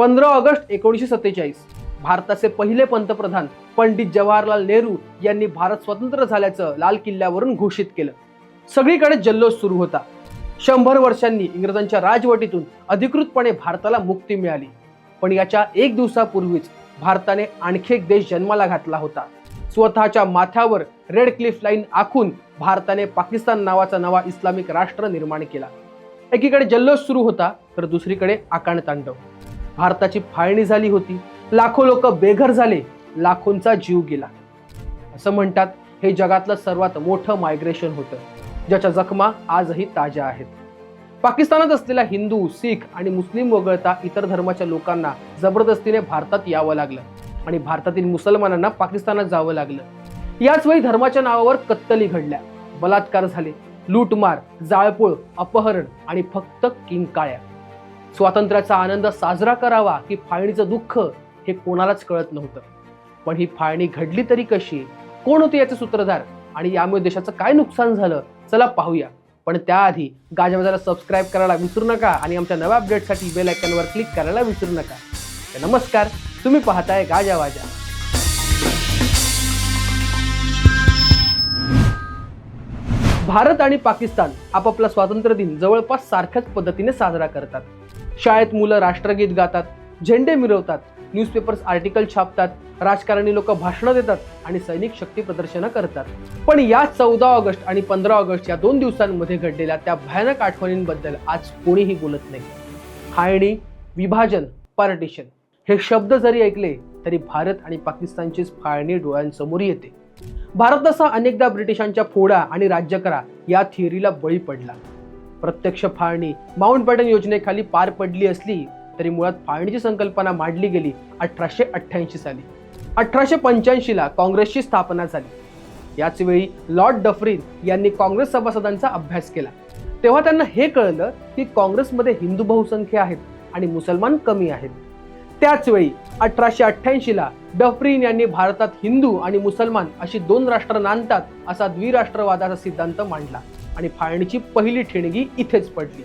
पंधरा ऑगस्ट एकोणीसशे सत्तेचाळीस. भारताचे पहिले पंतप्रधान पंडित जवाहरलाल नेहरू यांनी भारत स्वतंत्र झाल्याचं लाल किल्ल्यावरून घोषित केलं. सगळीकडे जल्लोष सुरू होता. शंभर वर्षांनी इंग्रजांच्या राजवटीतून अधिकृतपणे भारताला मुक्ती मिळाली. पण याच्या एक दिवसापूर्वीच भारताने आणखी एक देश जन्माला घातला होता. स्वतःच्या माथ्यावर रेड क्लिफ लाईन आखून भारताने पाकिस्तान नावाचा नवा इस्लामिक राष्ट्र निर्माण केला. एकीकडे जल्लोष सुरू होता तर दुसरीकडे आकांड तांडव. भारताची फाळणी झाली होती. लाखो लोक बेघर झाले. लाखोंचा जीव गेला. असं म्हणतात हे जगातलं सर्वात मोठं मायग्रेशन होतं ज्याच्या जखमा आजही ताज्या आहेत. पाकिस्तानात असलेल्या हिंदू सिख आणि मुस्लिम वगळता इतर धर्माच्या लोकांना जबरदस्तीने भारतात यावं लागलं आणि भारतातील मुसलमानांना पाकिस्तानात जावं लागलं. याच वेळी धर्माच्या नावावर कत्तली घडल्या. बलात्कार झाले. लूटमार जाळपोळ अपहरण आणि फक्त किंकाळ्या. स्वातंत्र्याचा आनंद साजरा करावा की फाळणीचं दुःख हे कोणालाच कळत नव्हतं. पण ही फाळणी घडली तरी कशी? कोण होते याचे सूत्रधार? आणि यामुळे देशाचं काय नुकसान झालं? चला पाहूया. पण त्याआधी गाजावाजाला सबस्क्राईब करायला विसरू नका आणि आमच्या नव्या अपडेटसाठी बेल आयकॉनवर क्लिक करायला विसरू नका. तर नमस्कार. तुम्ही पाहताय गाजावाजा भारत आणि पाकिस्तान आपापला स्वातंत्र्य दिन जवळपास सारख्याच पद्धतीने साजरा करतात. शाळेत मुलं राष्ट्रगीत गातात झेंडे मिरवतात न्यूजपेपर्स आर्टिकल छापतात राजकारणी लोक भाषणं देतात आणि सैनिक शक्ती प्रदर्शनं करतात. पण या चौदा ऑगस्ट आणि पंधरा ऑगस्ट या दोन दिवसांमध्ये घडलेल्या त्या भयानक आठवणींबद्दल आज कोणीही बोलत नाही. हायणी विभाजन पार्टिशन हे शब्द जरी ऐकले तरी भारत आणि पाकिस्तानचीच फाळणी डोळ्यांसमोर येते. भारत तसा अनेकदा ब्रिटिशांच्या फोडा आणि राज्य करा या थिअरीला बळी पडला. प्रत्यक्ष फाळणी. माउंट बॅटन योजनेखाली पार पडली असली तरी मुळात फाळणीची संकल्पना मांडली गेली अठराशे अठ्ठ्याऐंशी साली. अठराशे पंच्याऐंशीला काँग्रेसची स्थापना झाली. याच वेळी लॉर्ड डफरीन यांनी काँग्रेस सभासदांचा अभ्यास केला. तेव्हा त्यांना हे कळलं की काँग्रेसमध्ये हिंदू बहुसंख्य आहेत आणि मुसलमान कमी आहेत. त्याचवेळी अठराशे अठ्ठ्याऐंशीला डफरीन यांनी भारतात हिंदू आणि मुसलमान अशी दोन राष्ट्र नांदतात असा द्विराष्ट्रवादाचा सिद्धांत मांडला. आणि फाळणीची पहिली ठिणगी इथेच पडली.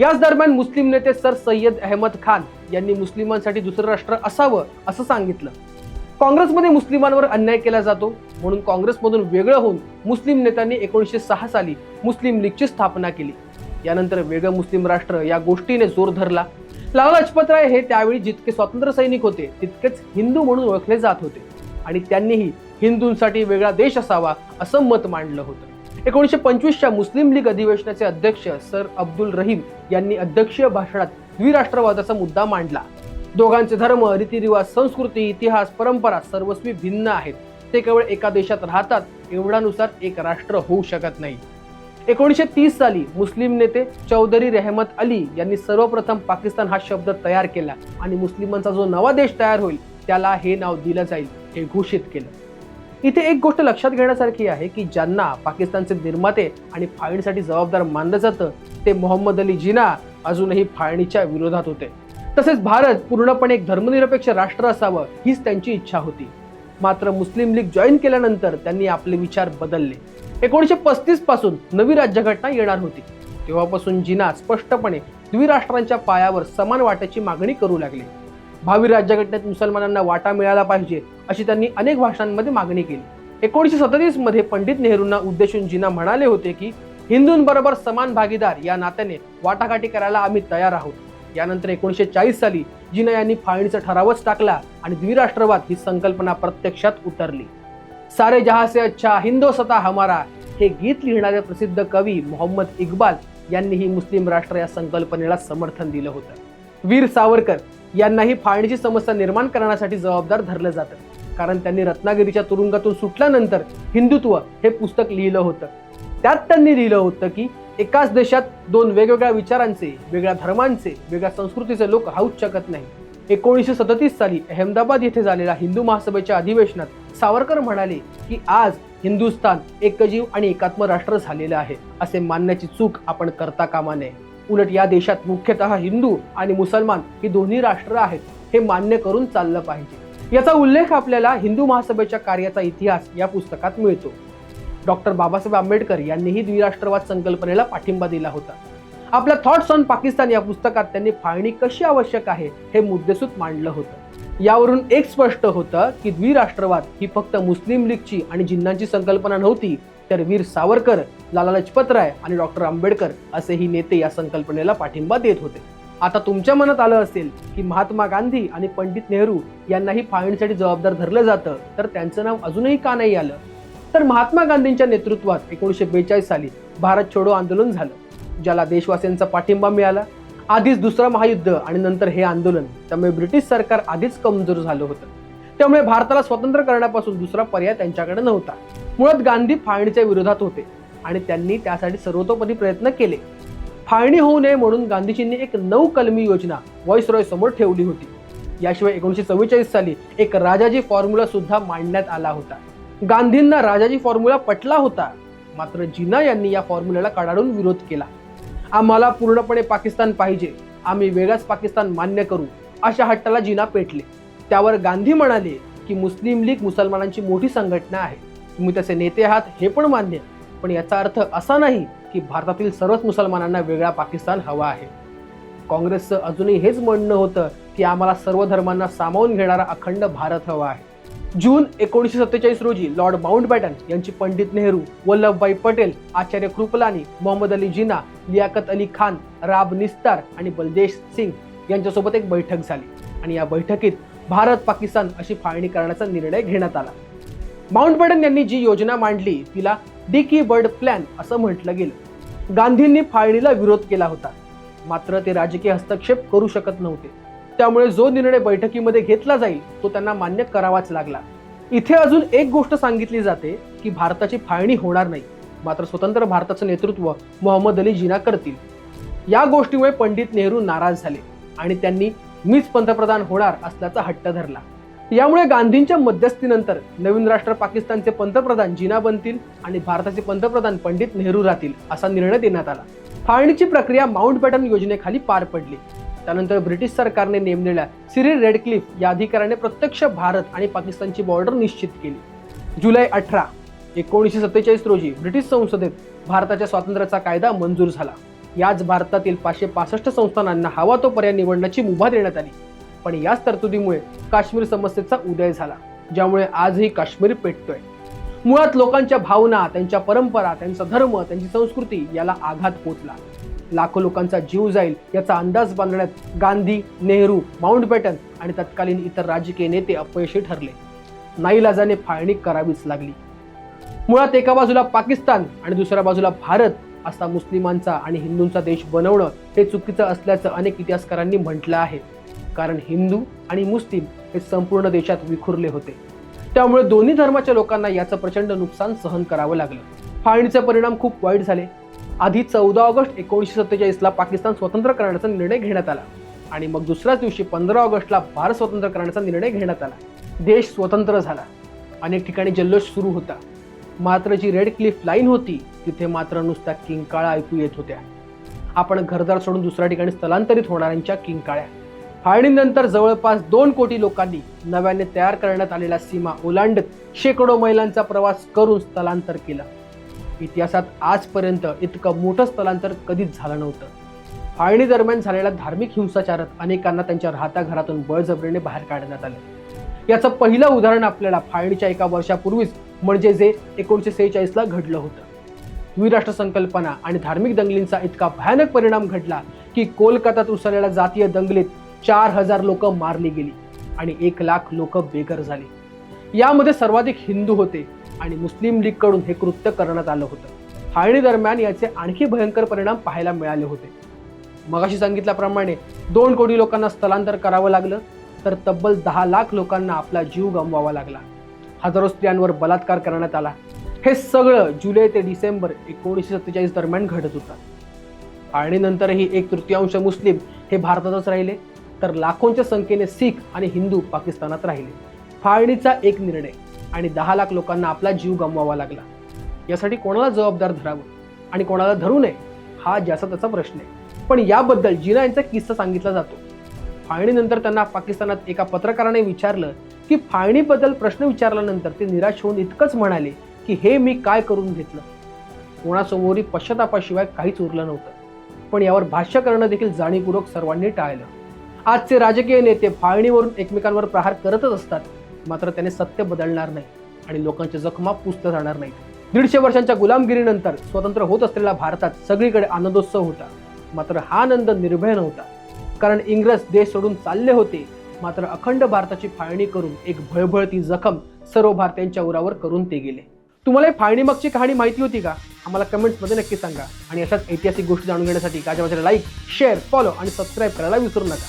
याच दरम्यान मुस्लिम नेते सर सय्यद अहमद खान यांनी मुस्लिमांसाठी दुसरं राष्ट्र असावं असं सांगितलं. काँग्रेसमध्ये मुस्लिमांवर अन्याय केला जातो म्हणून काँग्रेसमधून वेगळं होऊन मुस्लिम नेत्यांनी एकोणीसशे सहा साली मुस्लिम लीगची स्थापना केली. यानंतर वेगळं मुस्लिम राष्ट्र या गोष्टीने जोर धरला. लाला लजपतराय हे त्यावेळी जितके स्वातंत्र्य सैनिक होते तितकेच हिंदू म्हणून ओळखले जात होते. आणि त्यांनीही हिंदूंसाठी वेगळा देश असावा असं मत मांडलं होतं. एकोणीसशे पंचवीसच्या मुस्लिम लीग अधिवेशनाचे अध्यक्ष सर अब्दुल रहीम यांनी अध्यक्षीय भाषणात द्विराष्ट्रवादाचा मुद्दा मांडला. दोघांचे धर्म रीतिरिवाज संस्कृती इतिहास परंपरा सर्वस्वी भिन्न आहेत. ते केवळ एका देशात राहतात एवढ्यानुसार एक राष्ट्र होऊ शकत नाही. एकोणीसशे तीस साली मुस्लिम नेते चौधरी रेहमत अली यांनी सर्वप्रथम पाकिस्तान हा शब्द तयार केला आणि मुस्लिमांचा जो नवा देश तयार होईल त्याला हे नाव दिलं जाईल हे घोषित केलं. इथे एक गोष्ट लक्षात घेण्यासारखी आहे की ज्यांना पाकिस्तानचे निर्माते आणि फाळणीसाठी जबाबदार मानलं जातं ते मोहम्मद अली जिना अजूनही फाळणीच्या विरोधात होते. तसेच भारत पूर्णपणे एक धर्मनिरपेक्ष राष्ट्र असावं हीच त्यांची इच्छा होती. मात्र मुस्लिम लीग जॉईन केल्यानंतर त्यांनी आपले विचार बदलले. एकोणीसशे पस्तीसपासून नवी राज्यघटना येणार होती. तेव्हापासून जिना स्पष्टपणे द्विराष्ट्रांच्या पायावर समान वाट्याची मागणी करू लागली. भावी राज्यघटनेत मुसलमानांना वाटा मिळाला पाहिजे अशी त्यांनी अनेक भाषणांमध्ये मागणी केली. एकोणीसशे सदतीसमध्ये पंडित नेहरूंना उद्देशून जिना म्हणाले होते की हिंदूंबरोबर समान भागीदार या नात्याने वाटाघाटी करायला आम्ही तयार आहोत. यानंतर एकोणीसशे चाळीस साली जिना यांनी फाळणीचा ठरावच टाकला आणि द्विराष्ट्रवाद ही संकल्पना प्रत्यक्षात उतरली. सारे जहां से अच्छा हिंदोसता हमारा हे गीत लिहिणारे प्रसिद्ध कवी मोहम्मद इक्बाल यांनीही मुस्लिम राष्ट्र या संकल्पनेला समर्थन दिलं होतं. वीर सावरकर यांनाही फाळणीची समस्या निर्माण करण्यासाठी जबाबदार धरलं जातं. कारण त्यांनी रत्नागिरीच्या तुरुंगातून सुटल्यानंतर हिंदुत्व हे पुस्तक लिहिलं होतं. त्यात त्यांनी लिहिलं होतं की एकाच देशात दोन वेगवेगळ्या विचारांचे वेगळ्या धर्मांचे वेगळ्या संस्कृतीचे लोक राहूच शकत नाही. एकोणीसशे सदतीस साली अहमदाबाद येथे झालेल्या हिंदू महासभेच्या अधिवेशनात सावरकर म्हणाले की आज हिंदुस्थान एकजीव आणि एकात्म राष्ट्र झालेलं आहे असे मानण्याची चूक आपण करता कामा नये. उलट या देशात मुख्यतः हिंदू आणि मुसलमान ही दोन्ही राष्ट्र आहेत हे मान्य करून चाललं पाहिजे. याचा उल्लेख आपल्याला हिंदू महासभेच्या कार्याचा इतिहास या पुस्तकात मिळतो. डॉक्टर बाबासाहेब आंबेडकर यांनीही द्विराष्ट्रवाद संकल्पनेला पाठिंबा दिला होता. आपल्या थॉट्स ऑन पाकिस्तान या पुस्तकात त्यांनी फाळणी कशी आवश्यक आहे हे मुद्देसूद मांडलं होतं. यावरून एक स्पष्ट होतं की द्विराष्ट्रवाद ही फक्त मुस्लिम लीगची आणि जिन्नांची संकल्पना नव्हती तर वीर सावरकर लाला लजपतराय आणि डॉक्टर आंबेडकर असेही नेते या संकल्पनेला पाठिंबा देत होते. आता तुमच्या मनात आलं असेल की महात्मा गांधी आणि पंडित नेहरू यांनाही फाळणीसाठी जबाबदार धरलं जातं तर त्यांचं नाव अजूनही का नाही आलं? तर महात्मा गांधींच्या नेतृत्वात एकोणीसशे बेचाळीस साली भारत छोडो आंदोलन झालं ज्याला देशवासियांचा पाठिंबा मिळाला. आधीच दुसरं महायुद्ध आणि नंतर हे आंदोलन त्यामुळे ब्रिटिश सरकार आधीच कमजोर झालं होतं. त्यामुळे भारताला स्वतंत्र करण्यापासून दुसरा पर्याय त्यांच्याकडे नव्हता. मुळात गांधी फाळणीच्या विरोधात होते आणि त्यांनी त्यासाठी सर्वतोपरी प्रयत्न केले. फाळणी होऊ नये म्हणून गांधीजींनी एक नऊ कलमी योजना व्हॉइस रॉय समोर ठेवली होती. याशिवाय एकोणीसशे चव्वेचाळीस साली एक राजाजी फॉर्म्युला सुद्धा मांडण्यात आला होता. गांधींना राजाजी फॉर्म्युला पटला होता. मात्र जिना यांनी या फॉर्म्युल्याला कडाडून विरोध केला. आम्हाला पूर्णपणे पाकिस्तान पाहिजे. आम्ही वेगळाच पाकिस्तान मान्य करू. अशा हट्टाला जिना पेटले. त्यावर गांधी म्हणाले की मुस्लिम लीग मुसलमानांची मोठी संघटना आहे. तुम्ही त्याचे नेते आहात हे पण मान्य पण याचा अर्थ असा नाही की भारतातील सर्वच मुसलमानांना वेगळा पाकिस्तान हवा आहे. काँग्रेसचं अजूनही हेच म्हणणं होतं की आम्हाला सर्व धर्मांना सामावून घेणारा अखंड भारत हवा आहे. जून एकोणीसशे सत्तेचाळीस रोजी लॉर्ड माउंटबॅटन यांची पंडित नेहरू वल्लभभाई पटेल आचार्य कृपलानी मोहम्मद अली जिना लियाकत अली खान राब निस्तार आणि बलदेश सिंग यांच्यासोबत एक बैठक झाली. आणि या बैठकीत भारत पाकिस्तान अशी फाळणी करण्याचा निर्णय घेण्यात आला. माउंटबॅटन यांनी जी योजना मांडली तिला डिकी बर्ड प्लॅन असं म्हटलं गेलं. गांधींनी फाळणीला विरोध केला होता. मात्र ते राजकीय हस्तक्षेप करू शकत नव्हते. त्यामुळे जो निर्णय बैठकीमध्ये घेतला जाईल तो त्यांना मान्य करावाच लागला. इथे अजून एक गोष्ट सांगितली जाते की भारताची फाळणी होणार नाही. मात्र स्वतंत्र भारताचं नेतृत्व मोहम्मद अली जिना करतील. या गोष्टीमुळे पंडित नेहरू नाराज झाले आणि त्यांनी मीच पंतप्रधान होणार असल्याचा हट्ट धरला. यामुळे गांधींच्या मध्यस्थीनंतर नवीन राष्ट्र पाकिस्तानचे पंतप्रधान जिना बनतील आणि भारताचे पंतप्रधान पंडित नेहरू राहतील असा निर्णय देण्यात आला. फाळणीची प्रक्रिया माउंट बॅटन योजनेखाली पार पडली. त्यानंतर ब्रिटिश सरकारने नेमलेल्या सिरिल रेडक्लिफ या अधिकाऱ्याने प्रत्यक्ष भारत आणि पाकिस्तानची बॉर्डर निश्चित केली. जुलै अठरा एकोणीसशे सत्तेचाळीस रोजी ब्रिटिश संसदेत भारताच्या स्वातंत्र्याचा कायदा मंजूर झाला. याच भारतातील पाचशे पासष्ट संस्थानांना हवा तो पर्याय निवडण्याची मुभा देण्यात आली. पण याच तरतुदीमुळे काश्मीर समस्येचा उदय झाला ज्यामुळे आजही काश्मीर पेटतोय. मुळात लोकांच्या भावना त्यांच्या परंपरा त्यांचा धर्म त्यांची संस्कृती याला आघात पोचला. लाखो लोकांचा जीव जाईल याचा अंदाज बांधण्यात गांधी नेहरू माउंटबॅटन आणि तत्कालीन इतर राजकीय नेते अपयशी ठरले. नाईलाजाने फाळणी करावीच लागली. मुळात एका बाजूला पाकिस्तान आणि दुसऱ्या बाजूला भारत असा मुस्लिमांचा आणि हिंदूंचा देश बनवणं हे चुकीचं असल्याचं अनेक इतिहासकारांनी म्हटलं आहे. कारण हिंदू आणि मुस्लिम हे संपूर्ण देशात विखुरले होते. त्यामुळे दोन्ही धर्माच्या लोकांना याचं प्रचंड नुकसान सहन करावं लागलं. फाळणीचे परिणाम खूप वाईट झाले. आधी चौदा ऑगस्ट एकोणीसशे सत्तेचाळीसला पाकिस्तान स्वतंत्र करण्याचा निर्णय घेण्यात आला. आणि मग दुसऱ्याच दिवशी पंधरा ऑगस्टला भारत स्वतंत्र करण्याचा निर्णय घेण्यात आला. देश स्वतंत्र झाला. अनेक ठिकाणी जल्लोष सुरू होता. मात्र जी रेड क्लिफ लाईन होती तिथे मात्र नुसत्या किंकाळा ऐकू येत होत्या. आपण घरदार सोडून दुसऱ्या ठिकाणी स्थलांतरित होणाऱ्यांच्या किंकाळ्या. फाळणीनंतर जवळपास दोन कोटी लोकांनी नव्याने तयार करण्यात आलेल्या सीमा ओलांडत शेकडो मैलांचा प्रवास करून स्थलांतर केलं. इतिहासात आजपर्यंत इतकं मोठं स्थलांतर कधीच झालं नव्हतं. फाळणी दरम्यान झालेल्या धार्मिक हिंसाचारात अनेकांना त्यांच्या राहत्या घरातून बळजबरीने बाहेर काढण्यात आले. याचं पहिलं उदाहरण आपल्याला फाळणीच्या एका वर्षापूर्वीच म्हणजे जे एकोणीसशे सेहेचाळीसला घडलं होतं. द्विराष्ट्र संकल्पना आणि धार्मिक दंगलींचा इतका भयानक परिणाम घडला की कोलकातात उसळलेल्या जातीय दंगलीत चार हजार लोक मारली गेली आणि एक लाख लोक बेघर झाली. यामध्ये सर्वाधिक हिंदू होते आणि मुस्लिम लीगकडून हे कृत्य करण्यात आलं होतं. फाळणी दरम्यान याचे आणखी भयंकर परिणाम पाहायला मिळाले होते. मगाशी सांगितल्याप्रमाणे दोन कोटी लोकांना स्थलांतर करावं लागलं तर तब्बल दहा लाख लोकांना आपला जीव गमवावा लागला. हजारो स्त्रियांवर बलात्कार करण्यात आला. हे सगळं जुलै ते डिसेंबर एकोणीसशे सत्तेचाळीस दरम्यान घडत होतं. आणि नंतरही एक तृतीयांश मुस्लिम हे भारतातच राहिले तर लाखोंच्या संख्येने सिख आणि हिंदू पाकिस्तानात राहिले. फाळणीचा एक निर्णय आणि दहा लाख लोकांना आपला जीव गमवावा लागला. यासाठी कोणाला जबाबदार धरावं आणि कोणाला धरू नये हा ज्याचा त्याचा प्रश्न आहे. पण याबद्दल जिना यांचा किस्सा सांगितला जातो. फाळणीनंतर त्यांना पाकिस्तानात एका पत्रकाराने विचारलं की फाळणीबद्दल प्रश्न विचारल्यानंतर ते निराश होऊन इतकंच म्हणाले की हे मी काय करून घेतलं? कोणासमोरही पश्चातापाशिवाय काहीच उरलं नव्हतं. पण यावर भाष्य करणं देखील जाणीवपूर्वक सर्वांनी टाळलं. आजचे राजकीय नेते फाळणीवरून एकमेकांवर प्रहार करतच असतात मात्र त्याने सत्य बदलणार नाही आणि लोकांच्या जखमा पुसल्या जाणार नाहीत. दीडशे वर्षांच्या गुलामगिरीनंतर स्वतंत्र होत असलेल्या भारतात सगळीकडे आनंदोत्सव होता मात्र हा आनंद निर्भय नव्हता. कारण इंग्रज देश सोडून चालले होते मात्र अखंड भारताची फाळणी करून एक भळभळती जखम सर्व भारतीयांच्या उरावर करून ते गेले. तुम्हाला ही फाळणी मागची कहाणी माहिती होती का? आम्हाला कमेंट्समध्ये नक्की सांगा. आणि अशाच ऐतिहासिक गोष्टी जाणून घेण्यासाठी माझ्या लाईक शेअर फॉलो आणि सबस्क्राईब करायला विसरू नका.